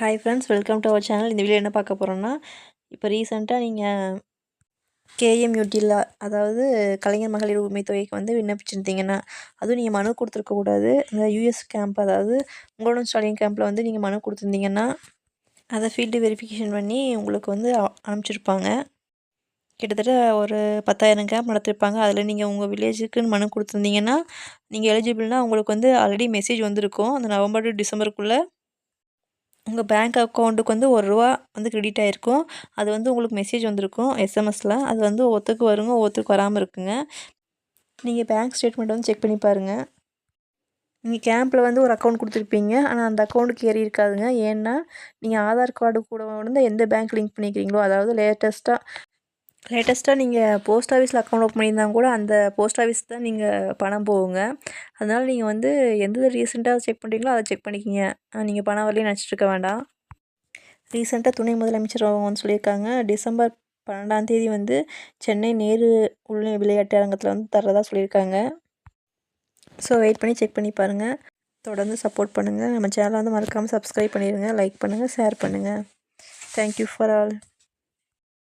Hi friends welcome to our channel இந்த video என்ன பார்க்க போகிறோன்னா இப்போ ரீசெண்டாக நீங்கள் கேஎம் கேஎம்யூடியில் அதாவது கலைஞர் மகளிர் உரிமை தொகைக்கு வந்து விண்ணப்பிச்சிருந்தீங்கன்னா அதுவும் நீங்கள் மனு கொடுத்துருக்கக்கூடாது இந்த யூஎஸ் கேம்ப் அதாவது உங்களோட ஸ்டாலின் கேம்பில் வந்து நீங்கள் மனு கொடுத்துருந்தீங்கன்னா அதை ஃபீல்டு வெரிஃபிகேஷன் பண்ணி உங்களுக்கு வந்து அனுப்பிச்சிருப்பாங்க. கிட்டத்தட்ட ஒரு பத்தாயிரம் கேம்ப் நடத்திருப்பாங்க. அதில் நீங்கள் உங்கள் வில்லேஜுக்குன்னு மனு கொடுத்துருந்தீங்கன்னா நீங்கள் எலிஜிபிள்னால் உங்களுக்கு வந்து ஆல்ரெடி மெசேஜ் வந்திருக்கும். அந்த நவம்பர் டு டிசம்பருக்குள்ளே உங்கள் பேங்க் அக்கௌண்ட்டுக்கு வந்து ஒரு ரூபா வந்து கிரெடிட் ஆகிருக்கும் அது வந்து உங்களுக்கு மெசேஜ் வந்திருக்கும் எஸ்எம்எஸில் அது வந்து ஒருத்தருக்கு வருங்க ஒவ்வொருத்தருக்கு வராமல் இருக்குங்க. நீங்கள் பேங்க் ஸ்டேட்மெண்ட் வந்து செக் பண்ணி பாருங்கள் நீங்கள் கேம்பில் வந்து ஒரு அக்கௌண்ட் கொடுத்துருப்பீங்க. ஆனால் அந்த அக்கௌண்ட்டுக்கு ஏறி இருக்காதுங்க. ஏன்னா நீங்கள் ஆதார் கார்டு கூட வந்து எந்த பேங்க் லிங்க் பண்ணிக்கிறீங்களோ அதாவது லேட்டஸ்ட்டாக லேட்டஸ்ட்டாக நீங்கள் போஸ்ட் ஆஃபீஸில் அக்கௌண்ட் ஓப்பன் பண்ணியிருந்தாங்க கூட அந்த போஸ்ட் ஆஃபீஸ் தான் நீங்கள் பணம் போகுங்க. அதனால் நீங்கள் வந்து எந்த ரீசெண்டாக செக் பண்ணுறீங்களோ அதை செக் பண்ணிக்கிங்க. நீங்கள் பணம் வரலையும் நினச்சிட்ருக்க வேண்டாம். ரீசெண்டாக துணை முதலமைச்சர் அவங்க வந்து சொல்லியிருக்காங்க. டிசம்பர் பன்னெண்டாம் தேதி வந்து சென்னை நேரு உள்ள விளையாட்டு அரங்கத்தில் வந்து தர்றதா சொல்லியிருக்காங்க. ஸோ வெயிட் பண்ணி செக் பண்ணி பாருங்கள் தொடர்ந்து சப்போர்ட் பண்ணுங்கள் நம்ம சேனலை வந்து மறக்காமல் சப்ஸ்கிரைப் பண்ணிடுங்க லைக் பண்ணுங்கள் ஷேர் பண்ணுங்கள் தேங்க்யூ ஃபார் ஆல்